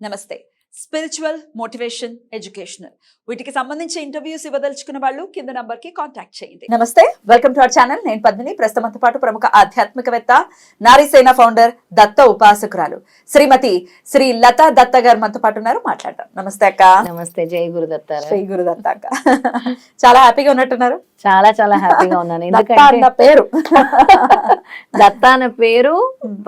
నమస్తే spiritual motivation educational వీటికి సంబంధించి ఇంటర్వ్యూస్ ఇవ్వదలుచుకున్న వాళ్ళు కింద నంబర్కి కాంటాక్ట్ చేయండి. నమస్తే వెల్కమ్ టు అవర్ ఛానల్ నేను పద్మిని. ప్రస్తుతంతో పాటు ప్రముఖ ఆధ్యాత్మికవేత్త నారీసేన ఫౌండర్ దత్త ఉపాసకురాలు శ్రీమతి శ్రీ లతా దత్త గారు మనతో పాటు ఉన్నారు. మాట్లాడతాం నమస్తే అక్క. నమస్తే జై గురుదత్త శ్రీ గురు దత్త అక్క. చాలా హ్యాపీగా ఉన్నట్టున్నారు? చాలా చాలా హ్యాపీగా ఉన్నాను. అన్న ఎందుకంటే పేరు. దత్త అనే పేరు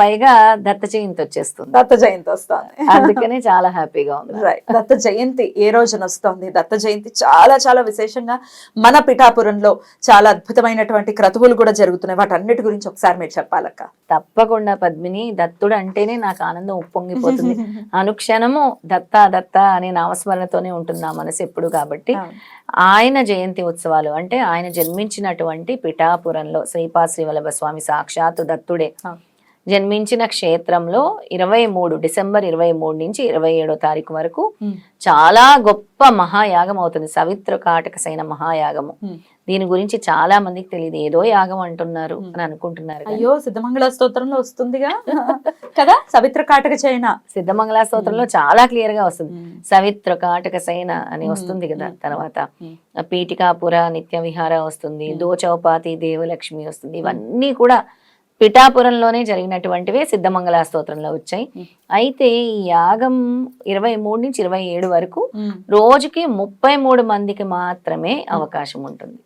పైగా దత్త జయంతి వచ్చేస్తుంది. దత్త జయంతి వస్తుంది. అందుకనే చాలా హ్యాపీగా ఉంది రైట్ దత్త జయంతి ఏ రోజున వస్తుంది? దత్త జయంతి చాలా చాలా విశేషంగా మన పిఠాపురంలో చాలా అద్భుతమైనటువంటి క్రతువులు కూడా జరుగుతున్నాయి. వాటన్నిటి గురించి ఒకసారి మీరు చెప్పాలక్క. తప్పకుండా పద్మిని. దత్తుడు అంటేనే నాకు ఆనందం ఉప్పొంగిపోతుంది. అనుక్షణము దత్త దత్త అనే నామస్మరణతోనే ఉంటుంది నా మనసు ఎప్పుడు కాబట్టి. ఆయన జయంతి ఉత్సవాలు అంటే ఆయన జన్మించినటువంటి పిఠాపురంలో శ్రీపా శ్రీవల్లభ స్వామి సాక్షాత్తు దత్తుడే. జన్మించిన క్షేత్రంలో ఇరవై మూడు డిసెంబర్ ఇరవై మూడు నుంచి ఇరవై ఏడో తారీఖు వరకు. చాలా గొప్ప మహాయాగం అవుతుంది సవిత్ర కాటకసైన మహాయాగము Hmm. దీని గురించి చాలా మందికి తెలియదు ఏదో యాగం అంటున్నారు. అని అనుకుంటున్నారు అయ్యో సిద్ధమంగళ స్తోత్రంలో వస్తుందిగా కదా సవిత్ర కాటక చైన సిద్ధమంగళ స్తోత్రంలో చాలా క్లియర్గా వస్తుంది సవిత్ర కాటకసైన అని Hmm. వస్తుంది కదా. తర్వాత. పీఠికాపుర నిత్య విహార వస్తుంది. దోచౌపాతి దేవలక్ష్మి వస్తుంది ఇవన్నీ కూడా పిఠాపురంలోనే జరిగినటువంటివే సిద్ధమంగళ స్తోత్రంలో వచ్చాయి. అయితే ఈ యాగం ఇరవై మూడు నుంచి ఇరవై ఏడు వరకు రోజుకి ముప్పై మూడు మందికి మాత్రమే అవకాశం ఉంటుంది.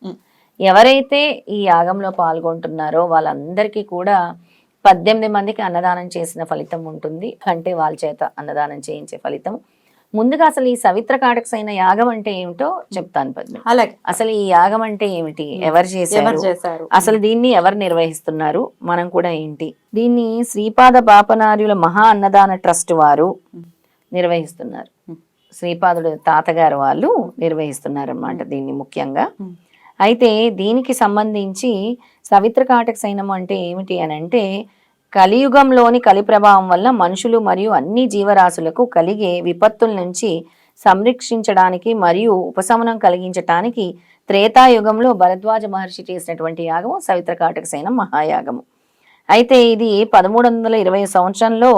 ఎవరైతే ఈ యాగంలో పాల్గొంటున్నారో వాళ్ళందరికీ కూడా పద్దెనిమిది మందికి అన్నదానం చేసిన ఫలితం ఉంటుంది. అంటే వాళ్ళ చేత అన్నదానం చేయించే ఫలితం. ముందుగా అసలు ఈ సవిత్ర కాటకసైన యాగం అంటే ఏమిటో చెప్తాను పద్మ. అలాగే. అసలు ఈ యాగం అంటే ఏమిటి. ఎవరు ఎవరు చేశారు? అసలు దీన్ని ఎవరు నిర్వహిస్తున్నారు? మనం కూడా ఏంటి? దీన్ని శ్రీపాద పాపనార్యుల మహా అన్నదాన ట్రస్ట్ వారు. నిర్వహిస్తున్నారు. శ్రీపాదుడు తాతగారు వాళ్ళు నిర్వహిస్తున్నారు అన్నమాట దీన్ని ముఖ్యంగా. అయితే దీనికి సంబంధించి సవిత్ర కాటక సైనం అంటే ఏమిటి అని అంటే కలియుగంలోని కలి ప్రభావం వల్ల మనుషులు మరియు అన్ని జీవరాశులకు కలిగే విపత్తుల నుంచి సంరక్షించడానికి మరియు ఉపశమనం కలిగించటానికి త్రేతాయుగంలో భరద్వాజ మహర్షి చేసినటువంటి యాగము సవిత్ర కాటక సైనం మహాయాగము అయితే ఇది పదమూడు వందల ఇరవై సంవత్సరంలో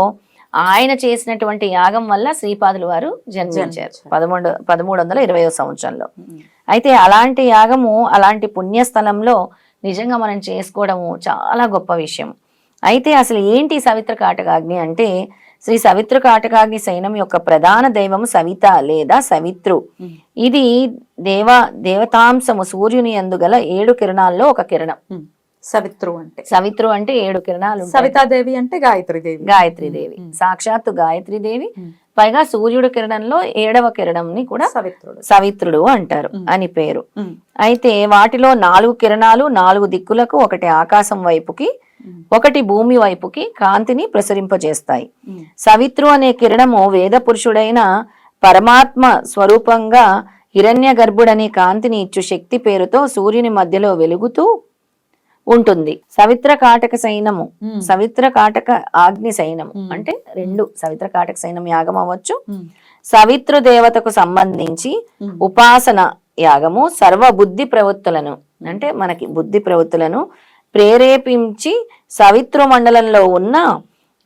ఆయన చేసినటువంటి యాగం వల్ల శ్రీపాదులు వారు జన్మించారు. పదమూడు పదమూడు వందల ఇరవై సంవత్సరంలో. అయితే అలాంటి యాగము అలాంటి పుణ్యస్థలంలో నిజంగా మనం చేసుకోవడము చాలా గొప్ప విషయం అయితే అసలు ఏంటి సవిత్ర కాటకాగ్ని అంటే శ్రీ సవిత్ర కాటకాగ్ని సైనం యొక్క ప్రధాన దైవము సవిత లేదా సవిత్రు. ఇది దేవ దేవతాంశము సూర్యుని అందుగల ఏడు కిరణాల్లో ఒక కిరణం. సవిత్రు అంటే సవిత్రు అంటే ఏడు కిరణాలు. సవితాదేవి అంటే గాయత్రి దేవి గాయత్రి దేవి. సాక్షాత్తు గాయత్రి దేవి. పైగా సూర్యుడు కిరణంలో ఏడవ కిరణంని కూడా సవిత్రుడు సవిత్రుడు అంటారు. అని పేరు. అయితే వాటిలో నాలుగు కిరణాలు నాలుగు దిక్కులకు ఒకటి ఆకాశం వైపుకి. ఒకటి భూమి వైపుకి కాంతిని ప్రసరింపజేస్తాయి. సవిత్రు అనే కిరణము వేద పురుషుడైన పరమాత్మ స్వరూపంగా హిరణ్య గర్భుడనే కాంతిని ఇచ్చు శక్తి పేరుతో సూర్యుని మధ్యలో వెలుగుతూ ఉంటుంది సవిత్ర కాటక సైనము. సవిత్ర కాటక ఆగ్ని సైనము. అంటే రెండు సవిత్ర కాటక సైనం యాగం అవ్వచ్చు. సవిత్రు దేవతకు సంబంధించి. ఉపాసన యాగము సర్వ బుద్ధి ప్రవృత్తులను అంటే మనకి బుద్ధి ప్రవృత్తులను ప్రేరేపించి సవిత్రు మండలంలో ఉన్న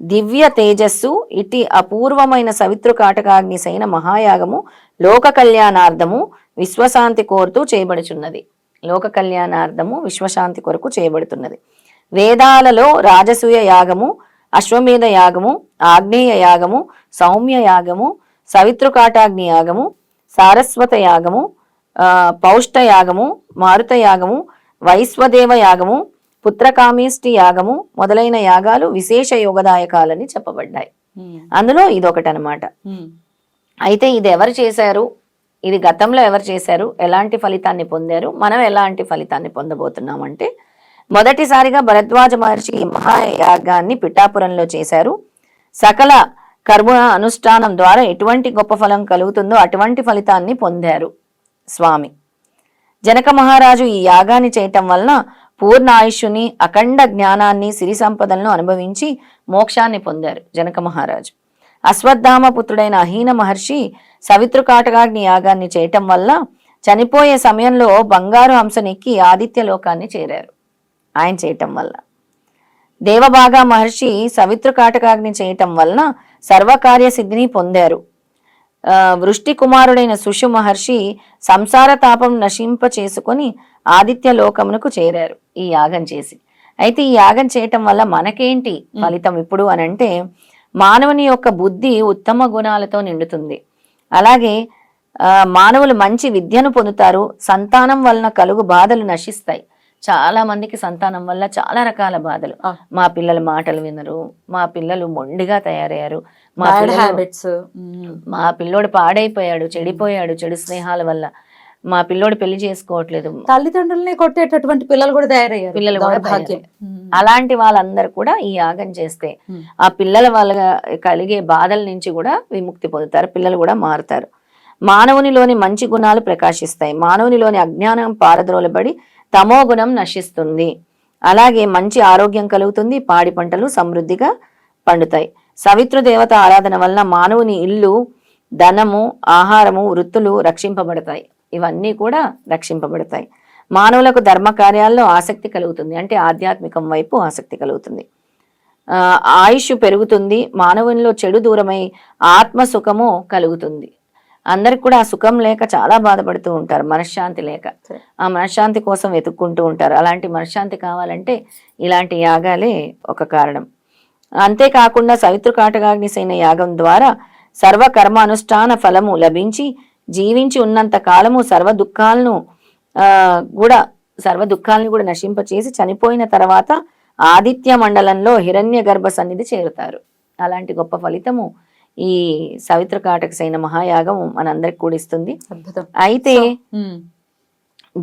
దివ్య తేజస్సు ఇటి అపూర్వమైన సవిత్రు కాటకాగ్ని సైన మహాయాగము లోక కళ్యాణార్థము విశ్వశాంతి కోరుతూ చేయబడుచున్నది లోక కళ్యాణార్థము విశ్వశాంతి కొరకు చేయబడుతున్నది వేదాలలో రాజసూయ యాగము అశ్వమేధ యాగము ఆగ్నేయ యాగము సౌమ్య యాగము సవితృకాటాగ్ని యాగము సారస్వత యాగము పౌష్ట యాగము మారుత యాగము వైశ్వదేవ యాగము పుత్రకామేష్టి యాగము మొదలైన యాగాలు విశేష యోగదాయకాలని చెప్పబడ్డాయి. అందులో ఇదొకటి అనమాట. అయితే ఇది ఎవరు చేశారు ఇది గతంలో ఎవరు చేశారు? ఎలాంటి ఫలితాన్ని పొందారు? మనం ఎలాంటి ఫలితాన్ని పొందబోతున్నామంటే మొదటిసారిగా భరద్వాజ మహర్షి ఈ మహాయాగాన్ని పిఠాపురంలో చేశారు. సకల కర్మ అనుష్ఠానం ద్వారా ఎటువంటి గొప్ప ఫలం కలుగుతుందో అటువంటి ఫలితాన్ని పొందారు స్వామి. జనక మహారాజు ఈ యాగాన్ని చేయటం వలన పూర్ణ ఆయుష్యుని అఖండ జ్ఞానాన్ని సిరి సంపదలను అనుభవించి మోక్షాన్ని పొందారు జనక మహారాజు. అశ్వత్థామ పుత్రుడైన అహీన మహర్షి సవితృకాటకాగ్ని యాగాన్ని చేయటం వల్ల చనిపోయే సమయంలో బంగారు హంసనెక్కి ఆదిత్య లోకాన్ని చేరారు. ఆయన చేయటం వల్ల. దేవబాగా మహర్షి సవితృకాటకాగ్ని చేయటం వలన సర్వకార్య సిద్ధిని పొందారు. ఆ, వృష్టి కుమారుడైన సుషు మహర్షి సంసార తాపం నశింప చేసుకొని ఆదిత్య లోకమునకు చేరారు ఈ యాగం చేసి. అయితే ఈ యాగం చేయటం వల్ల మనకేంటి ఫలితం ఇప్పుడు అని అంటే మానవుని యొక్క బుద్ధి ఉత్తమ గుణాలతో నిండుతుంది. అలాగే ఆ, మానవులు మంచి విద్యను పొందుతారు. సంతానం వలన కలుగు బాధలు నశిస్తాయి. చాలా మందికి సంతానం వల్ల చాలా రకాల బాధలు. మా పిల్లల మాటలు వినరు. మా పిల్లలు మొండిగా తయారయ్యారు. మా పిల్లలు హ్యాబిట్స్ మా పిల్లోడు పాడైపోయాడు చెడిపోయాడు చెడు స్నేహాల వల్ల. మా పిల్లోడు పెళ్ళి చేసుకోవట్లేదు. తల్లిదండ్రుల్ని కొట్టేటటువంటి పిల్లలు కూడా తయారయ్యారు. పిల్లలు కూడా అలాంటి వాళ్ళందరూ కూడా ఈ యాగం చేస్తే. ఆ పిల్లల వల్ల కలిగే బాధల నుంచి కూడా విముక్తి పొందుతారు పిల్లలు కూడా మారుతారు. మానవునిలోని మంచి గుణాలు ప్రకాశిస్తాయి. మానవునిలోని అజ్ఞానం పారద్రోలబడి తమో గుణం నశిస్తుంది. అలాగే మంచి ఆరోగ్యం కలుగుతుంది పాడి పంటలు సమృద్ధిగా పండుతాయి. సవితృ దేవత ఆరాధన వలన మానవుని ఇల్లు ధనము ఆహారము వృత్తులు రక్షింపబడతాయి. ఇవన్నీ కూడా రక్షింపబడతాయి. మానవులకు ధర్మ కార్యాల్లో ఆసక్తి కలుగుతుంది. అంటే ఆధ్యాత్మికం వైపు ఆసక్తి కలుగుతుంది. ఆయుష్ పెరుగుతుంది. మానవునిలో చెడు దూరమై ఆత్మ సుఖము కలుగుతుంది. అందరికి కూడా ఆ సుఖం లేక చాలా బాధపడుతూ ఉంటారు. మనశ్శాంతి లేక. ఆ మనశ్శాంతి కోసం వెతుక్కుంటూ ఉంటారు. అలాంటి మనశ్శాంతి కావాలంటే ఇలాంటి యాగాలే ఒక కారణం. అంతేకాకుండా సవితృ కాటగాగ్నిసైన యాగం ద్వారా సర్వ కర్మ అనుష్ఠాన ఫలము లభించి జీవించి ఉన్నంత కాలము సర్వ దుఃఖాలను ఆ, కూడా సర్వ దుఃఖాలను కూడా నశింపచేసి చనిపోయిన తర్వాత ఆదిత్య మండలంలో హిరణ్య గర్భ సన్నిధి చేరుతారు. అలాంటి గొప్ప ఫలితము ఈ సవిత్ర కాటకసైన మహాయాగం మనందరికి కూడా ఇస్తుంది. అయితే.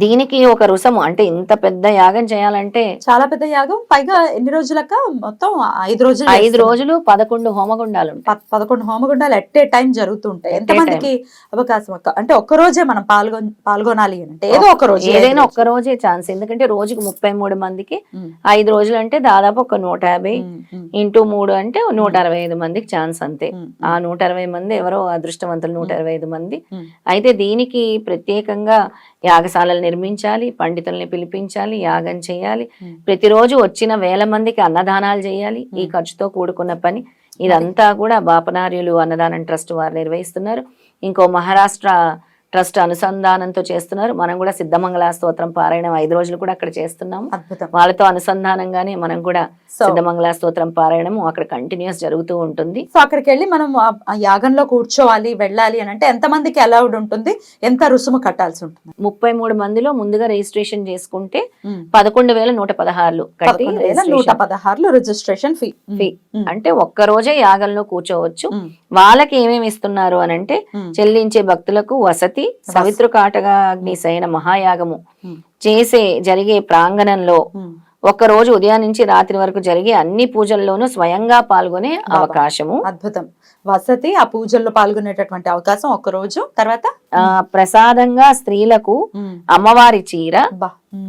దీనికి ఒక రుసము. అంటే ఇంత పెద్ద యాగం చేయాలంటే చాలా పెద్ద యాగం. పైగా ఎన్ని రోజులక మొత్తం ఐదు రోజులు ఐదు. రోజులు పదకొండు హోమగుండాలు పదకొండు హోమగుండాలు ఎట్ ఏ టైం జరుగుతుంటాయి. At a ఎంత మందికి అవకాశం అంటే ఒక్క రోజే మనం పాల్గొ పాల్గొనాలి అంటే ఏదో ఒక రోజు ఏదైనా ఒక్క రోజే ఛాన్స్. ఎందుకంటే రోజుకి ముప్పై మూడు మందికి. ఐదు రోజులు అంటే దాదాపు ఒక నూట యాభై ఇంటూ మూడు అంటే నూట అరవై ఐదు మందికి ఛాన్స్ అంతే. ఆ నూట అరవై మంది ఎవరో అదృష్టవంతులు నూట అరవై ఐదు మంది. అయితే దీనికి ప్రత్యేకంగా యాగశాలలు నిర్మించాలి పండితుల్ని పిలిపించాలి యాగం చేయాలి. ప్రతిరోజు వచ్చిన వేల మందికి అన్నదానాలు చేయాలి ఈ ఖర్చుతో కూడుకున్న పని. ఇదంతా కూడా బాపనార్యులు అన్నదానం ట్రస్ట్ వారు నిర్వహిస్తున్నారు. ఇంకో మహారాష్ట్ర ట్రస్ట్ అనుసంధానంతో చేస్తున్నారు. మనం కూడా సిద్ధమంగళ స్తోత్రం పారాయణం ఐదు రోజులు కూడా అక్కడ చేస్తున్నాము అద్భుతం. వాళ్ళతో అనుసంధానంగానే మనం కూడా సిద్ధమంగళ స్తోత్రం పారాయణము అక్కడ కంటిన్యూస్ జరుగుతూ ఉంటుంది. సో అక్కడికి వెళ్ళి మనం యాగంలో కూర్చోవాలి వెళ్ళాలి అని అంటే ఎంత మందికి అలౌడ్ ఉంటుంది? ఎంత రుసుము కట్టాల్సి ఉంటుంది? ముప్పై మూడు మందిలో ముందుగా రిజిస్ట్రేషన్ చేసుకుంటే. పదకొండు వేల నూట పదహారులు నూట పదహారులు రిజిస్ట్రేషన్ ఫీ. ఫీ. అంటే ఒక్క రోజే యాగంలో కూర్చోవచ్చు. వాళ్ళకి ఏమేమి ఇస్తున్నారు అని అంటే. చెల్లించే భక్తులకు వసతి సవితృ కాటగా అగ్నిశయన మహాయాగము. చేసే జరిగే ప్రాంగణంలో రోజు ఉదయం నుంచి రాత్రి వరకు జరిగే అన్ని పూజల్లోనూ స్వయంగా పాల్గొనే అవకాశము అద్భుతం వసతి ఆ పూజల్లో పాల్గొనేటటువంటి అవకాశం ఒక రోజు తర్వాత ప్రసాదంగా స్త్రీలకు. అమ్మవారి చీర.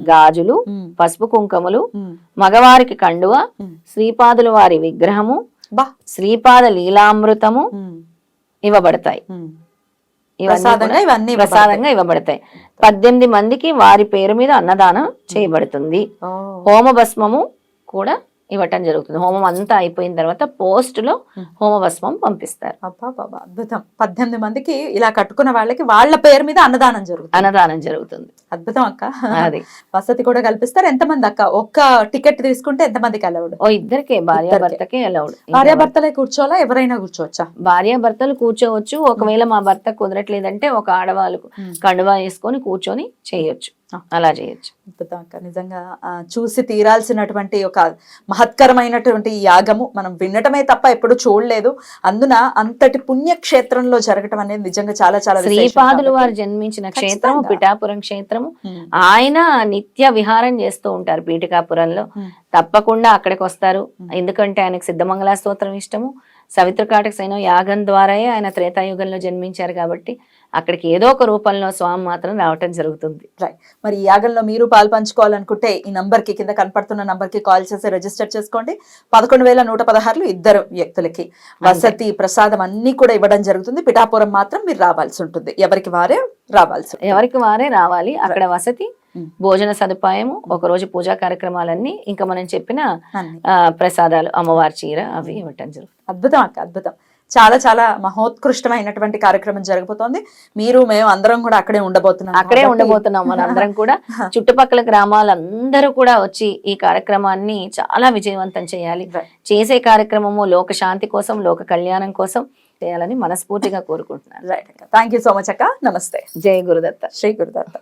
గాజులు. పసుపు కుంకములు. మగవారికి కండువ. శ్రీపాదుల వారి విగ్రహము బా. శ్రీపాద లీలామృతము. ఇవ్వబడతాయి. ఇవన్నీ ప్రసాదంగా ఇవ్వబడతాయి పద్దెనిమిది మందికి వారి పేరు మీద అన్నదానం చేయబడుతుంది ఓ. హోమ భస్మము కూడా ఇవ్వటం జరుగుతుంది. హోమం అంతా అయిపోయిన తర్వాత పోస్ట్లో Hmm. హోమ భస్మం పంపిస్తారు అద్భుతం. పద్దెనిమిది మందికి ఇలా కట్టుకున్న వాళ్ళకి వాళ్ళ పేరు మీద అన్నదానం జరుగుతుంది. అన్నదానం జరుగుతుంది. అద్భుతం అక్క. అది. వసతి కూడా కల్పిస్తారు. ఎంతమంది అక్క? ఒక్క టికెట్ తీసుకుంటే ఎంత మందికి అలౌడ్ ఓ ఇద్దరికే. భార్య భర్తకే అలౌడ్ భార్యాభర్తలే కూర్చోవాలా? ఎవరైనా కూర్చోవచ్చా? భార్య భర్తలు కూర్చోవచ్చు. ఒకవేళ మా భర్త కుదరట్లేదంటే ఒక ఆడవాళ్ళకు. కండువా వేసుకొని కూర్చొని చేయొచ్చు. అలా చేయొచ్చు అద్భుతం నిజంగా చూసి తీరాల్సినటువంటి ఒక మహత్కరమైనటువంటి యాగము మనం వినటమే తప్ప ఎప్పుడు చూడలేదు అందున అంతటి పుణ్యక్షేత్రంలో జరగటం అనేది నిజంగా చాలా చాలా శ్రీపాదులు. వారు జన్మించిన క్షేత్రము. పిఠాపురం క్షేత్రము. ఆయన నిత్య విహారం చేస్తూ ఉంటారు పీఠికాపురంలో. తప్పకుండా అక్కడికి వస్తారు ఎందుకంటే ఆయనకు సిద్ధమంగళ స్తోత్రం ఇష్టము సవిత్రకాటక సైనం యాగం ద్వారాయే ఆయన త్రేతాయుగంలో జన్మించారు కాబట్టి అక్కడికి ఏదో ఒక రూపంలో స్వామి మాత్రం రావటం జరుగుతుంది. Right. మరి ఈ యాగంలో మీరు పాలు పంచుకోవాలనుకుంటే ఈ నంబర్కి కింద కనపడుతున్న నంబర్కి కాల్ చేసి రిజిస్టర్ చేసుకోండి. పదకొండు వేల నూట పదహారులు ఇద్దరు వ్యక్తులకి. వసతి ప్రసాదం అన్ని కూడా ఇవ్వడం జరుగుతుంది. పిఠాపురం మాత్రం మీరు రావాల్సి ఉంటుంది. ఎవరికి వారే రావాల్సి. ఎవరికి వారే రావాలి. అక్కడ వసతి ఉమ్. భోజన సదుపాయము ఒక రోజు పూజా కార్యక్రమాలన్నీ ఇంకా మనం చెప్పిన ప్రసాదాలు అమ్మవారి చీర అవి ఇవ్వటం జరుగుతుంది. అద్భుతం అక్క అద్భుతం. చాలా చాలా మహోత్కృష్టమైనటువంటి కార్యక్రమం జరగబోతోంది. మీరు మేము అందరం కూడా అక్కడే ఉండబోతున్నాం. అక్కడే ఉండబోతున్నాం మనందరం కూడా. చుట్టుపక్కల గ్రామాలందరూ కూడా వచ్చి ఈ కార్యక్రమాన్ని చాలా విజయవంతం చేయాలి. చేసే కార్యక్రమము లోక శాంతి కోసం లోక కళ్యాణం కోసం చేయాలని మనస్ఫూర్తిగా కోరుకుంటున్నాను. Right thank you so much అక్క. నమస్తే. జై గురుదత్త. శ్రీ గురుదత్త.